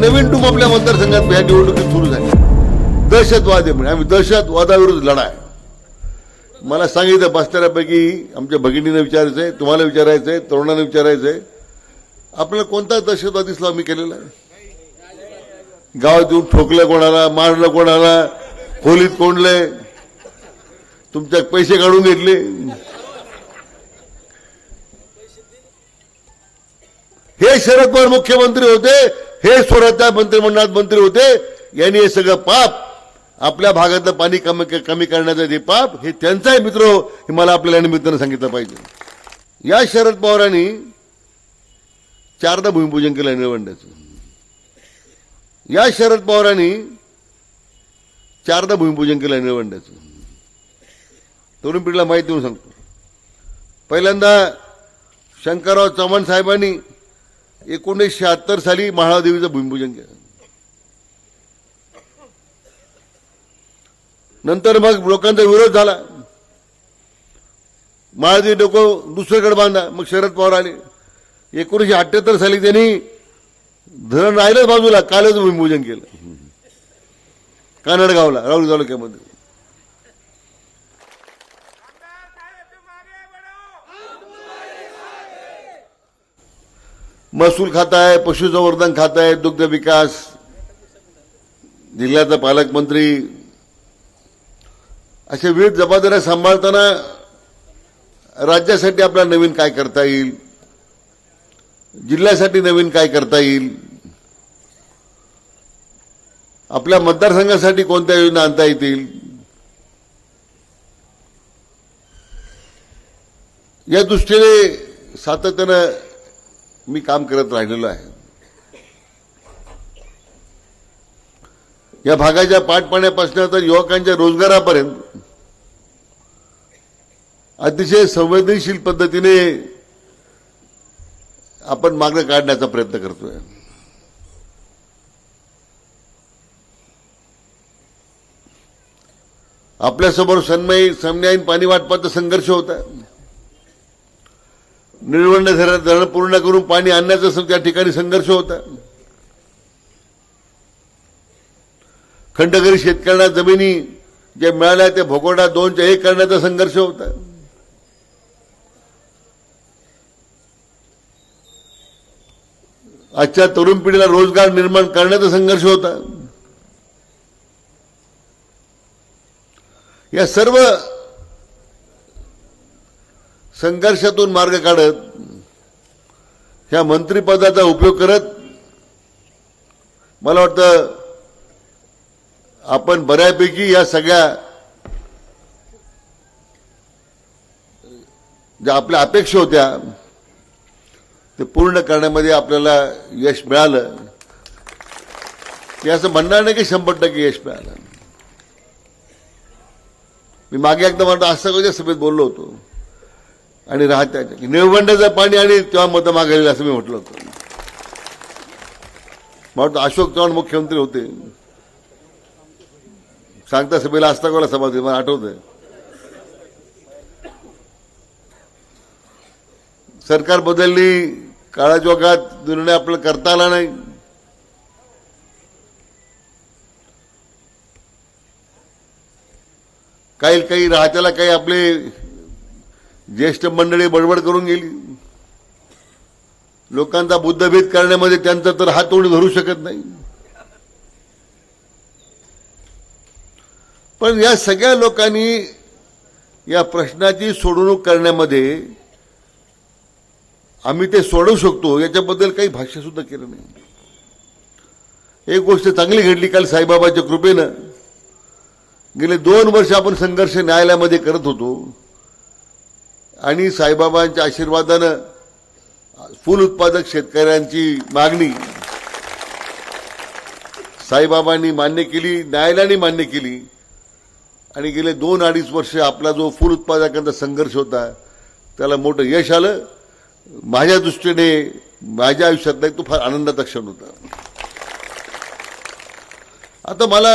नवीन टूप आपल्या मतदारसंघात या निवडणुकीत सुरू झाली. दहशतवाद आहे म्हणजे आम्ही दहशतवादाविरुद्ध लढाय. मला सांगितलं बसणाऱ्यापैकी आमच्या भगिनीनं विचारायचंय तुम्हाला विचारायचंय तरुणांना विचारायचंय. आपल्याला कोणता दहशतवाद दिसला आम्ही केलेला? आहे गावात येऊन ठोकलं कोणाला मारलं कोणाला खोलीत कोंडलंय तुमच्या पैसे काढून घेतले. हे शरद पवार मुख्यमंत्री होते हे स्वराज्य मंत्रिमंडळात मंत्री होते यांनी हे सगळं पाप आपल्या भागातलं पाणी कमी कमी करण्याचं जे पाप हे त्यांचाही मित्र हो, हे मला आपल्याला निमित्तानं सांगितलं पाहिजे. या शरद पवारांनी चारदा भूमिपूजन केलं निळवंड्याचं. या शरद पवारांनी चारदा भूमिपूजन केलं निळवंड्याचं. तरुण पिढीला माहिती देऊन सांगतो. पहिल्यांदा शंकरराव चव्हाण साहेबांनी एकोणीसशे शहात्तर साली महाळादेवीचं भूमिपूजन केलं. नंतर मग लोकांचा विरोध झाला. महादेवी डोकं दुसरीकडे बांधा मग शरद पवार आले. एकोणीसशे अठ्ठ्याहत्तर साली त्यांनी धरण राहिलंच बाजूला. कालच भूमिपूजन केलं. कानडगावला राहुल तालुक्यामध्ये. महसूल खातं आहे पशुसंवर्धन खातं आहे दुग्ध विकास जिल्ह्याचा पालकमंत्री. अशा विविध जबाबदाऱ्या सांभाळताना राज्यासाठी आपल्याला नवीन काय करता येईल? जिल्ह्यासाठी नवीन काय करता येईल? आपल्या मतदारसंघासाठी कोणत्या योजना आणता येतील? या दृष्टीने सातत्यानं मी काम करत राहिलेलो आहे. या भागाच्या पाठपाण्यापासून तर युवकांच्या रोजगारापर्यंत अतिशय संवेदनशील पद्धतीने आपण मागणं काढण्याचा प्रयत्न करतोय. आपल्यासमोर सन्मयी समन्यायीन पाणी वाटपाचा संघर्ष होता निळवंड धरण पूर्ण करून पाणी आणण्याचा त्या ठिकाणी संघर्ष होता. खंडकरी शेतकऱ्यांना जमिनी ज्या मिळाल्या त्या भोगोडा दोनच्या एक करण्याचा संघर्ष होता. आजच्या तरुण पिढीला रोजगार निर्माण करण्याचा संघर्ष होता. या सर्व संघर्षातून मार्ग काढत ह्या मंत्रिपदाचा उपयोग करत मला वाटतं आपण बऱ्यापैकी या सगळ्या ज्या आपल्या अपेक्षा होत्या ते पूर्ण करण्यामध्ये आपल्याला यश मिळालं. की असं म्हणणार नाही की शंभर टक्के यश मिळालं. मी मागे एकदा म्हणतो आस्थाच्या सभेत बोललो होतो. आणि राहत्या निळवंड्याचं पाणी आणि तेव्हा मतं मागायला असं मी म्हटलं होतं. मला वाटतं अशोक चव्हाण मुख्यमंत्री होते. सांगता सभेला असता आस्थाकोला सभा मला आठवतंय सरकार बदलली काळाजोगात निर्णय आपल्याला करता आला नाही. काही काही राहत्याला काही आपले ज्येष्ठ मंडळी बडबड करून गेली. लोकांचा बुद्धभेद करण्यामध्ये त्यांचा तर हात तोंड धरू शकत नाही. पण या सगळ्या लोकांनी या प्रश्नाची सोडवणूक करण्यामध्ये आम्ही ते सोडवू शकतो याच्याबद्दल काही भाष्य सुद्धा केलं नाही. एक गोष्ट चांगली घडली काल साईबाबाच्या कृपेनं. गेले दोन वर्ष आपण संघर्ष न्यायालयामध्ये करत होतो. आणि साईबाबांच्या आशीर्वादानं फुल उत्पादक शेतकऱ्यांची मागणी. साईबाबांनी मान्य केली न्यायालयाने मान्य केली. आणि गेले दोन अडीच वर्ष आपला जो फुल उत्पादकांचा संघर्ष होता त्याला मोठं यश आलं. माझ्या दृष्टीने माझ्या आयुष्यातला एक तो फार आनंदाचा क्षण होता. आता मला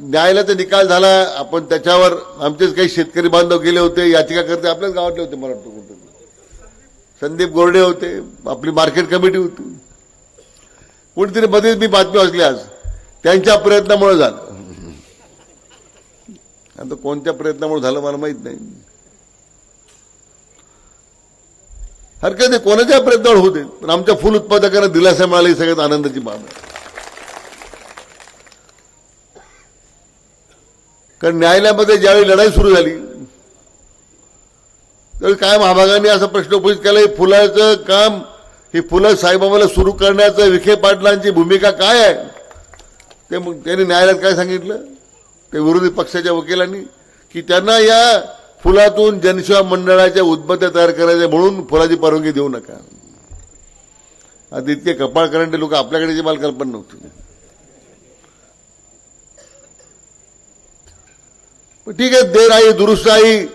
न्यायालयाचा निकाल झाला आपण त्याच्यावर आमचेच काही शेतकरी बांधव गेले होते याचिकाकर्ते आपल्याच गावातले होते मला वाटतं कुठं संदीप गोरडे होते आपली मार्केट कमिटी होती. कुठेतरी मध्येच मी बातमी वाचली आज. त्यांच्या प्रयत्नामुळे झालं. आता कोणत्या प्रयत्नामुळे झालं मला माहीत नाही. हरकत नाही कोणाच्या प्रयत्नावर होते पण आमच्या फुल उत्पादकांना दिलासा मिळाला ही सगळ्यात आनंदाची बाब आहे. कारण न्यायालयामध्ये ज्यावेळी लढाई सुरू झाली त्यावेळी काय महाभागाने असा प्रश्न उपस्थित केला हे फुलाचं काम ही फुलं साईबाबाला सुरू करण्याचं विखे पाटलांची भूमिका काय आहे? ते मग त्यांनी न्यायालयात काय सांगितलं? ते विरोधी पक्षाच्या वकिलांनी की त्यांना या फुलातून जनसेवा मंडळाच्या उद्बत्त्या तयार करायच्या म्हणून फुलाची परवानगी देऊ नका. आता इतके कपाळ करणारे लोक आपल्याकडे मला कल्पना नव्हती. ठीक आहे देर आई दुरुस्त आई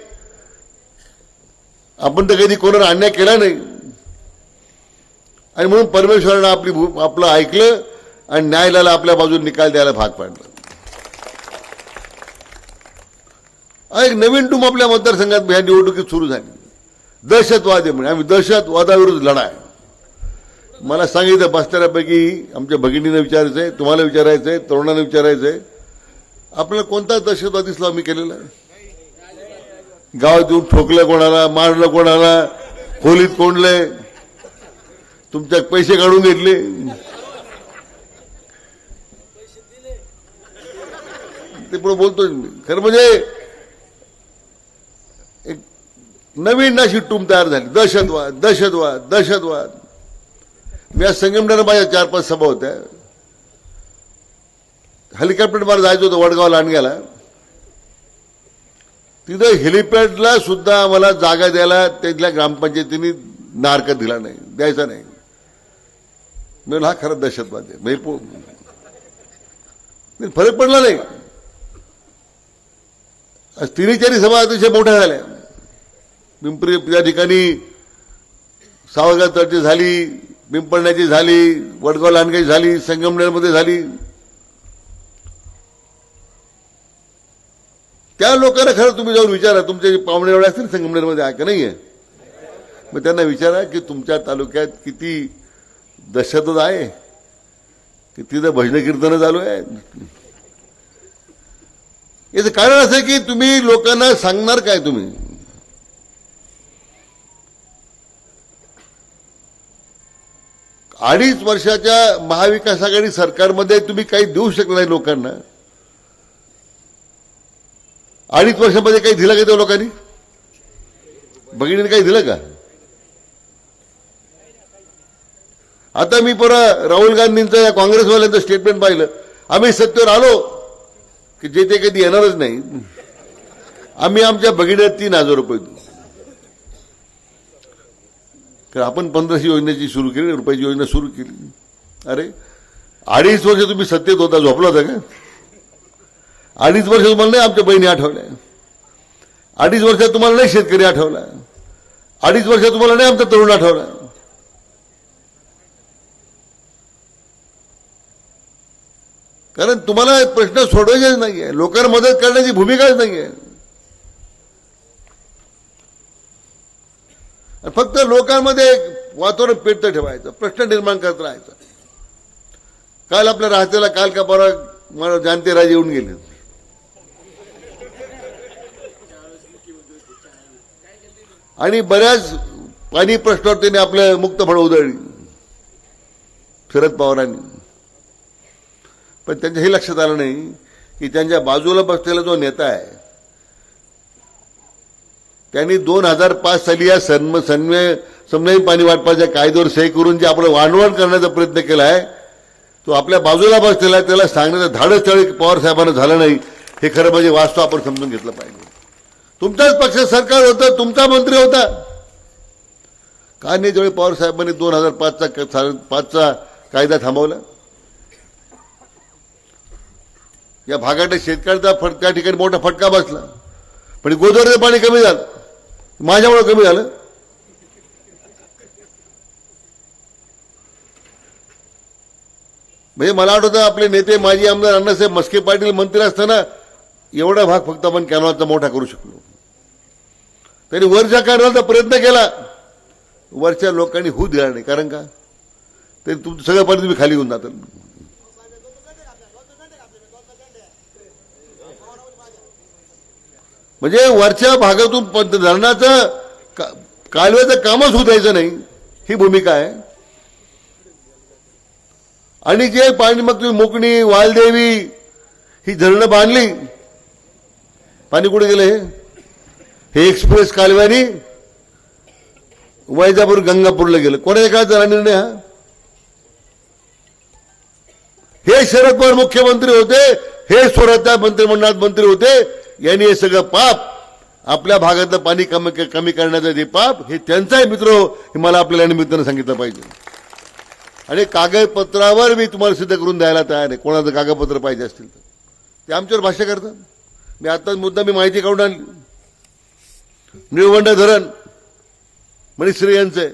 आपण तर कधी कोणाला अन्याय केला नाही. आणि म्हणून परमेश्वरानं आपली भू- आपलं ऐकलं आणि न्यायालयाला आपल्या बाजूने निकाल द्यायला भाग पाडलं. एक नवीन टूम आपल्या मतदारसंघात ह्या निवडणुकीत सुरू झाली. दहशतवाद आहे म्हणजे आम्ही दहशतवादाविरुद्ध लढाय. मला सांगितलं बसणाऱ्यापैकी आमच्या भगिनीनं विचारायचं आहे तुम्हाला विचारायचं आहे तरुणांना विचारायचं आहे आपल्याला कोणता दहशतवाद इस्लामी आम्ही केलेला? आहे गावात ठोकलं कोणाला मारलं कोणाला खोलीत कोंडले तुमच्या पैसे काढून घेतले. ते पुढे बोलतोय मी. खरं म्हणजे एक नवीन अशी टूम तयार झाली. दहशतवाद दहशतवाद दहशतवाद. मी आज संगमनेर माझ्या चार पाच सभा होत्या. हेलिकॉप्टर मला जायचं होतं वडगाव लांडग्याला. तिथं हेलिपॅडला सुद्धा आम्हाला जागा द्यायला त्यातल्या ग्रामपंचायतीने नारक दिला नाही द्यायचा नाही. मी हा खरा दहशतवाद आहे. म्हणजे नाही, फरक पडला नाही. तिन्ही चारी सभा अतिशय मोठ्या झाल्या. पिंपरी त्या ठिकाणी सावरगाव तळची झाली पिंपळण्याची झाली वडगाव लांडगाची झाली संगमनेरमध्ये झाली. त्या लोकांना खरं तुम्ही जाऊन विचारा तुमचे पाहुणे एवढे असतील संगमनेरमध्ये आहे का नाही आहे मग त्यांना विचारा की तुमच्या तालुक्यात किती दशतच आहे? की तिथं भजन कीर्तन चालू आहे? याचं कारण असं की तुम्ही लोकांना सांगणार काय तुम्ही? अडीच वर्षाच्या महाविकास आघाडी सरकारमध्ये तुम्ही काही देऊ शकला नाही लोकांना. अडीच वर्षामध्ये काही दिलं का त्या लोकांनी? भगिनीने काही दिलं का? आता मी परवा राहुल गांधींचं या काँग्रेसवाल्यांचं स्टेटमेंट पाहिलं. आम्ही सत्तेवर आलो की जे ते कधी येणारच नाही. आम्ही आमच्या भगिनीला तीन हजार रुपये देऊ. तर आपण पंधराशे योजनेची सुरू केली रुपयाची योजना सुरू केली. अरे अडीच वर्ष तुम्ही सत्तेत होता झोपला होता का? अडीच वर्ष तुम्हाला नाही आमच्या बहिणी आठवल्या. अडीच वर्षात तुम्हाला नाही शेतकरी आठवला. अडीच वर्षात तुम्हाला नाही आमचा तरुण आठवला. कारण तुम्हाला प्रश्न सोडवायचेच नाहीये. लोकांना मदत करण्याची भूमिकाच नाहीये. फक्त लोकांमध्ये एक वातावरण पेटतं ठेवायचं प्रश्न निर्माण करत राहायचा. काल आपल्या राहतेला काल का परवा मला जानते राजे येऊन गेले आणि बऱ्याच पाणी प्रश्नावर त्यांनी आपलं मुक्तफळ उधळली. शरद पवारांनी. पण त्यांच्या हे लक्षात आलं नाही की त्यांच्या बाजूला बसलेला जो नेता आहे त्यांनी दोन हजार पाच साली या सन्म सन्मय समन्वय पाणी वाटपाच्या कायद्यावर सही करून जे आपलं वाणवण करण्याचा प्रयत्न केला आहे तो आपल्या बाजूला बसलेला आहे त्याला सांगण्याचं धाडस त्यावेळी पवार साहेबांना झालं नाही हे खरं म्हणजे वास्तव आपण समजून घेतलं पाहिजे. तुमचाच पक्ष सरकार होतं तुमचा मंत्री होता. का नाही त्यावेळी पवार साहेबांनी दोन हजार पाचचा पाचचा कायदा थांबवला. या भागाच्या शेतकऱ्याचा फट त्या ठिकाणी मोठा फटका बसला. पण गोदावरीचं पाणी कमी झालं. माझ्यामुळे कमी झालं. म्हणजे मला आठवतं आपले नेते माजी आमदार अण्णासाहेब मस्के पाटील मंत्री असताना एवढा भाग फक्त आपण कॅनॉलचा मोठा करू शकलो. त्यांनी वरच्या काढण्याचा प्रयत्न केला वरच्या लोकांनी होऊ दिला नाही. कारण का? ते तुमचं सगळं पाणी तुम्ही खाली घेऊन जातं. म्हणजे वरच्या भागातून धरणाचं का- कालव्याचं कामच होत द्यायचं नाही. ही भूमिका आहे. आणि जे पाणी मग तुम्ही मोकणी वालदेवी ही धरणं बांधली. पाणी कुठे गेलं हे? हे एक्सप्रेस कालव्यानी वैजापूर गंगापूरला गेलं. कोणाच्या काय झाला निर्णय हा? हे शरद पवार मुख्यमंत्री होते हे स्वराज्या मंत्रिमंडळात मंत्री होते यांनी हे सगळं पाप आपल्या भागातलं पाणी कमी कमी करण्याचं जे पाप हे त्यांचाही मित्र हो, हे मला आपल्याला निमित्तानं सांगितलं पाहिजे. आणि कागदपत्रावर मी तुम्हाला सिद्ध करून द्यायला तयार आहे. कोणाचं कागदपत्र पाहिजे असतील तर. ते आमच्यावर भाष्य करतात. मी आताच मुद्दा मी माहिती काढून आणली. निळवंड धरण मणिश्री यांचं. आहे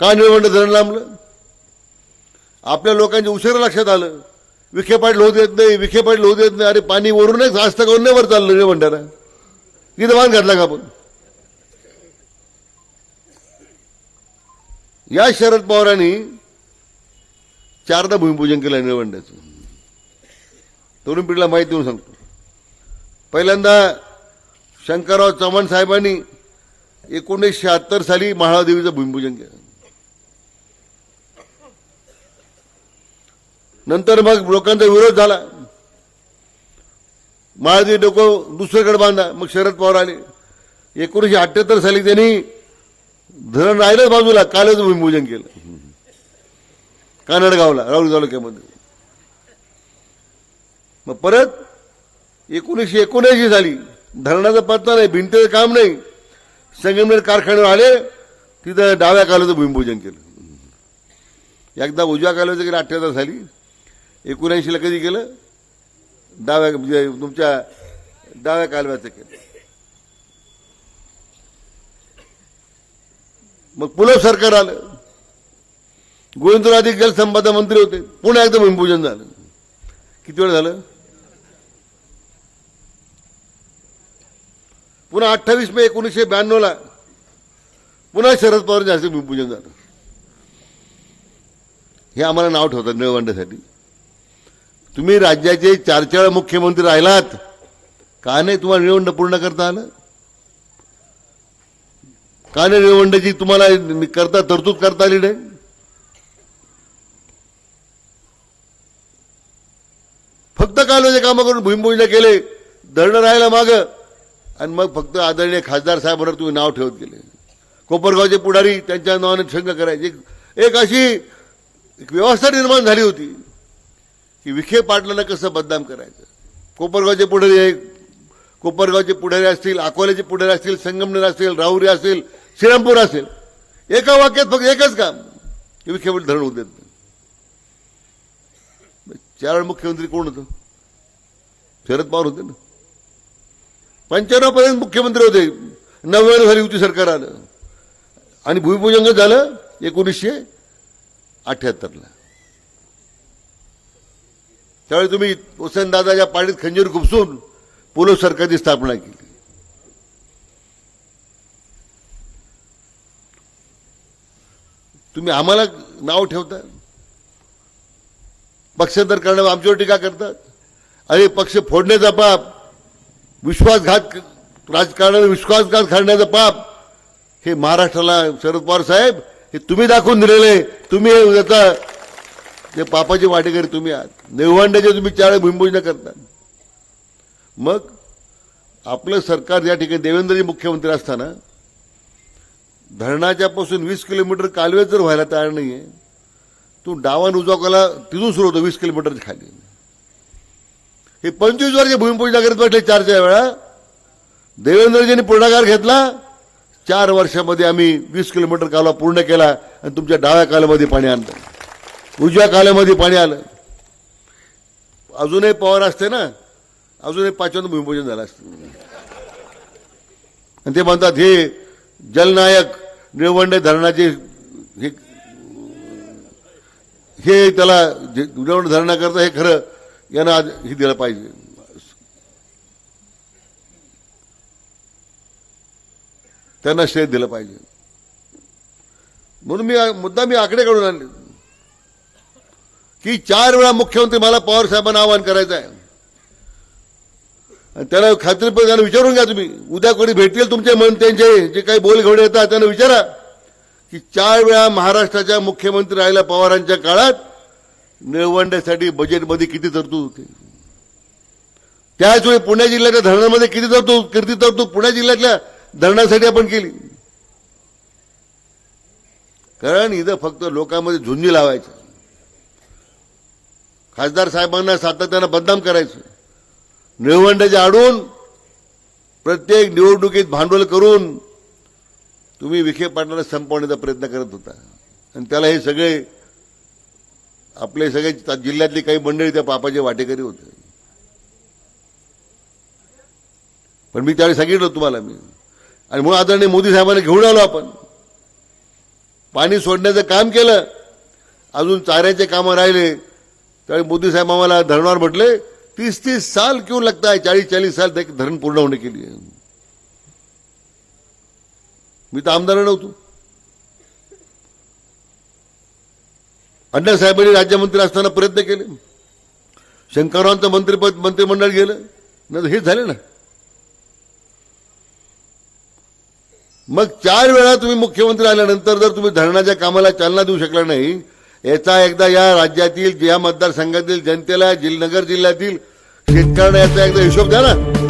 का निळवंड धरण लांबलं? आपल्या लोकांच्या उशिरा लक्षात आलं. विखे पाटील होत येत नाही विखे पाटील होत येत नाही. अरे पाणी वरूनच जास्त करून नाही वर चाललं निळवंडाला. तिथं बांध घातला का आपण? या शरद पवारांनी चारदा भूमिपूजन केलं निळवंड्याचं तरुण पिढीला माहिती देऊन सांगतो. पहिल्यांदा शंकरराव चव्हाण साहेबांनी एकोणीसशे शहात्तर साली महादेवीचं भूमिपूजन केलं. नंतर मग लोकांचा विरोध झाला. महादेवी डोकं दुसरीकडे बांधा मग शरद पवार आले. एकोणीसशे अठ्ठ्याहत्तर साली त्यांनी धरण राहिलंच बाजूला. कालच भूमिपूजन केलं. कानडगावला राहुल तालुक्यामध्ये. मग परत एकोणीसशे एकोणऐंशी साली धरणाचा पत्ता नाही भिंतीचं काम नाही. संगमनेर कारखान्यावर आले तिथं डाव्या कालाचं भूमिपूजन केलं. एकदा उजव्या कालव्याचं केलं अठ्ठ्याहत्तर साली एकोणऐंशीला कधी केलं? डाव्या म्हणजे तुमच्या डाव्या कालव्याचं केलं. मग पुन्हा सरकार आलं. गोविंदराजे अधिक जलसंपदा मंत्री होते. पुन्हा एकदा भूमिपूजन झालं. किती वेळ झालं? पुन्हा अठ्ठावीस मे एकोणीसशे ब्याण्णवला पुन्हा शरद पवारांच्या हस्ते भूमिपूजन झालं. हे आम्हाला नाव ठेवतात निळवंड्यासाठी. तुम्ही राज्याचे चार चार मुख्यमंत्री राहिलात का नाही तुम्हाला निळवंड पूर्ण करता आलं? का नाही निळवंडाची तुम्हाला करता तरतूद करता आली नाही? फक्त कालव्याचे कामं करून भूमिपूजन केले धरणं राहिलं मागं. आणि मग फक्त आदरणीय खासदार साहेबांवर तुम्ही नाव ठेवत गेले. कोपरगावचे पुढारी त्यांच्या नावाने शंक करायचे. एक- एक अशी एक व्यवस्था निर्माण झाली होती की विखे पाटलांना कसं बदनाम करायचं? कोपरगावचे पुढारी आहे कोपरगावचे पुढारी असतील अकोल्याचे पुढारी असतील संगमनेर असतील राहुरी असतील श्रीरामपूर असेल. एका वाक्यात फक्त एकच काम की विखे पाटील धरण होऊ देत नाही चार मुख्यमंत्री कोण होतं? शरद पवार होते ना. पंच्याण्णव पर्यंत मुख्यमंत्री होते. नव्याण्णव साली युती सरकार आलं आणि भूमिपूजन झालं? एकोणीसशे अठ्याहत्तरला त्यावेळी तुम्ही वसंतदादाच्या पाडीत खंजीर खुपसून पोलो सरकारची स्थापना केली. तुम्ही आम्हाला नाव ठेवता पक्षांतर करण्यावर आमच्यावर टीका करतात. अरे पक्ष फोडण्याचा बाप विश्वासघात राजकारणाने विश्वासघात घालण्याचं पाप. हे महाराष्ट्राला शरद पवार साहेब हे तुम्ही दाखवून दिलेले. तुम्ही याचा ते पापाचे वाटेकरी तुम्ही आहात. नेव्हांड्याचे तुम्ही चार भूमिपूजना करता. मग आपलं सरकार या ठिकाणी देवेंद्रजी मुख्यमंत्री असताना धरणाच्या पासून वीस किलोमीटर कालवे जर व्हायला तयार नाहीये तू डावान उजवाकाला तिथून सुरू होतो वीस किलोमीटरच्या खाली. हे पंचवीस वर्ष भूमिपूजन करत बसले चार चार वेळा. देवेंद्रजींनी पुढाकार घेतला. चार वर्षामध्ये आम्ही वीस किलोमीटर कालवा पूर्ण केला आणि तुमच्या डाव्या कालामध्ये पाणी आणलं. उजव्या कालामध्ये पाणी आलं. अजूनही पवार असते ना? अजूनही पाचव्यांदा भूमिपूजन झालं असतं. आणि ते म्हणतात हे जलनायक निळवंडे धरणाचे हे हे त्याला जे धरणाकरता हे खरं यांना आज हे दिलं पाहिजे. त्यांना श्रेय दिलं पाहिजे. म्हणून मी मुद्दा मी आकडे काढून आणले. की चार वेळा मुख्यमंत्री मला पवार साहेबांना आवाहन करायचं आहे. आणि त्याला खात्री त्यांना विचारून घ्या तुम्ही. उद्या कोणी भेटतील तुमचे मन त्यांचे जे काही बोलघवडे येतात त्यांना विचारा. की चार वेळा महाराष्ट्राच्या मुख्यमंत्री राहिल्या पवारांच्या काळात निळवंड्यासाठी बजेटमध्ये किती तरतूद होती? त्याच वेळी पुणे जिल्ह्याच्या धरणामध्ये किती तरतूद किती तरतूद पुणे जिल्ह्यातल्या धरणासाठी आपण केली? कारण इथं फक्त लोकांमध्ये झुंजी लावायचं. खासदार साहेबांना सातत्यानं बदनाम करायचं. निळवंड्याच्या आडून प्रत्येक निवडणुकीत भांडवल करून तुम्ही विखे पाटलाला संपवण्याचा प्रयत्न करत होता. आणि त्याला हे सगळे आपले सगळे जिल्ह्यातली काही मंडळी त्या पापाचे वाटेकरी होते. पण मी त्यावेळी सांगितलं तुम्हाला मी. आणि म्हणून आदरणीय मोदी साहेबांना घेऊन आलो आपण. पाणी सोडण्याचं काम केलं. अजून चाऱ्याचे कामं राहिले. त्यावेळी मोदी साहेब आम्हाला धरणावर म्हटले तीस तीस साल क्यों लगता है? चाळीस चाळीस साल धरण पूर्ण होणे केली मी तर आमदार नव्हतो. अण्णासाहेबांनी राज्यमंत्री असताना प्रयत्न केले. शंकररावांचं मंत्रिपद मंत्रिमंडळ गेलं. नाही हे झाले ना. मग चार वेळा तुम्ही मुख्यमंत्री आल्यानंतर जर तुम्ही धरणाच्या कामाला चालना देऊ शकला नाही याचा एकदा या राज्यातील या मतदारसंघातील जनतेला जिल्हा नगर जिल्ह्यातील शेतकऱ्यांना याचा एकदा हिशोब द्या ना.